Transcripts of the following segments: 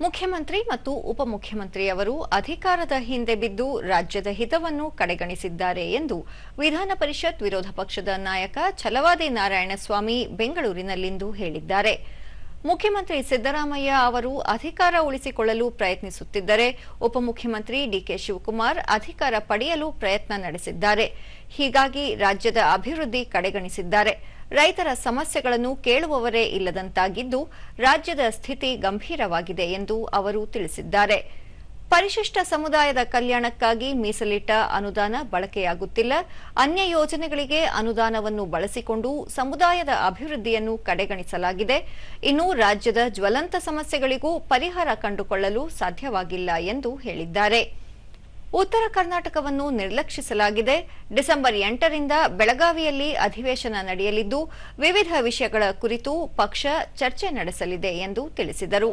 ಮುಖ್ಯಮಂತ್ರಿ ಮತ್ತು ಉಪಮುಖ್ಯಮಂತ್ರಿಯವರು ಅಧಿಕಾರದ ಹಿಂದೆ ಬಿದ್ದು ರಾಜ್ಯದ ಹಿತವನ್ನು ಕಡೆಗಣಿಸಿದ್ದಾರೆ ಎಂದು ವಿಧಾನ ಪರಿಷತ್ ವಿರೋಧ ಪಕ್ಷದ ನಾಯಕ ಛಲವಾದಿ ನಾರಾಯಣಸ್ವಾಮಿ ಬೆಂಗಳೂರಿನಲ್ಲಿಂದು ಹೇಳಿದ್ದಾರೆ. ಮುಖ್ಯಮಂತ್ರಿ ಸಿದ್ದರಾಮಯ್ಯ ಅವರು ಅಧಿಕಾರ ಉಳಿಸಿಕೊಳ್ಳಲು ಪ್ರಯತ್ನಿಸುತ್ತಿದ್ದರೆ ಉಪಮುಖ್ಯಮಂತ್ರಿ ಡಿಕೆ ಶಿವಕುಮಾರ್ ಅಧಿಕಾರ ಪಡೆಯಲು ಪ್ರಯತ್ನ ನಡೆಸಿದ್ದಾರೆ. ಹೀಗಾಗಿ ರಾಜ್ಯದ ಅಭಿವೃದ್ಧಿ ಕಡೆಗಣಿಸಿದ್ದಾರೆ. ರೈತರ ಸಮಸ್ಯೆಗಳನ್ನು ಕೇಳುವವರೇ ಇಲ್ಲದಂತಾಗಿದ್ದು ರಾಜ್ಯದ ಸ್ಥಿತಿ ಗಂಭೀರವಾಗಿದೆ ಎಂದು ಅವರು ತಿಳಿಸಿದ್ದಾರೆ. ಪರಿಶಿಷ್ಟ ಸಮುದಾಯದ ಕಲ್ಯಾಣಕ್ಕಾಗಿ ಮೀಸಲಿಟ್ಟ ಅನುದಾನ ಬಳಕೆಯಾಗುತ್ತಿಲ್ಲ. ಅನ್ಯ ಯೋಜನೆಗಳಿಗೆ ಅನುದಾನವನ್ನು ಬಳಸಿಕೊಂಡು ಸಮುದಾಯದ ಅಭಿವೃದ್ಧಿಯನ್ನು ಕಡೆಗಣಿಸಲಾಗಿದೆ. ಇನ್ನು ರಾಜ್ಯದ ಜ್ವಲಂತ ಸಮಸ್ಯೆಗಳಿಗೂ ಪರಿಹಾರ ಕಂಡುಕೊಳ್ಳಲು ಸಾಧ್ಯವಾಗಿಲ್ಲ ಎಂದು ಹೇಳಿದ್ದಾರೆ. ಉತ್ತರ ಕರ್ನಾಟಕವನ್ನು ನಿರ್ಲಕ್ಷಿಸಲಾಗಿದೆ. ಡಿಸೆಂಬರ್ ಎಂಟರಿಂದ ಬೆಳಗಾವಿಯಲ್ಲಿ ಅಧಿವೇಶನ ನಡೆಯಲಿದ್ದು, ವಿವಿಧ ವಿಷಯಗಳ ಕುರಿತು ಪಕ್ಷ ಚರ್ಚೆ ನಡೆಸಲಿದೆ ಎಂದು ತಿಳಿಸಿದರು.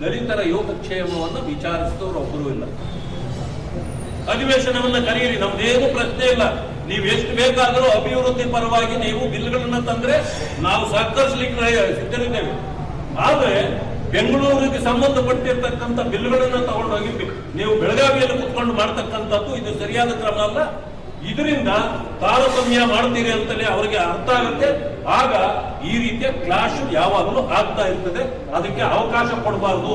ದಲಿತರ ಯೋಗಕ್ಷೇಮವನ್ನು ವಿಚಾರಿಸಿದವರು ಒಬ್ಬರು ಇಲ್ಲ. ಅಧಿವೇಶನವನ್ನು ಕರೆಯಿರಿ, ನಮ್ದೇನು ಪ್ರಶ್ನೆ ಇಲ್ಲ. ನೀವು ಎಷ್ಟು ಬೇಕಾದರೂ ಅಭಿವೃದ್ಧಿ ಪರವಾಗಿ ನೀವು ಬಿಲ್ಗಳನ್ನು ತಂದ್ರೆ ನಾವು ಸಹಕರಿಸಲಿಕ್ಕೆ ಸಿದ್ಧರಿದ್ದೇವೆ. ಆದ್ರೆ ಬೆಂಗಳೂರಿಗೆ ಸಂಬಂಧಪಟ್ಟಿರ್ತಕ್ಕಂಥ ಬಿಲ್ಗಳನ್ನ ತಗೊಂಡೋಗಿ ನೀವು ಬೆಳಗಾವಿಯಲ್ಲಿ ಕುತ್ಕೊಂಡು ಮಾಡ್ತಕ್ಕಂಥದ್ದು ಇದು ಸರಿಯಾದ ಕ್ರಮ ಅಲ್ಲ. ಇದರಿಂದ ತಾರತಮ್ಯ ಮಾಡ್ತೀರಿ ಅಂತಲೇ ಅವರಿಗೆ ಅರ್ಥ ಆಗುತ್ತೆ. ಆಗ ಈ ರೀತಿಯ ಕ್ಲಾಶ್ ಯಾವಾಗಲೂ ಆಗ್ತಾ ಇರ್ತದೆ. ಅದಕ್ಕೆ ಅವಕಾಶ ಕೊಡಬಾರದು.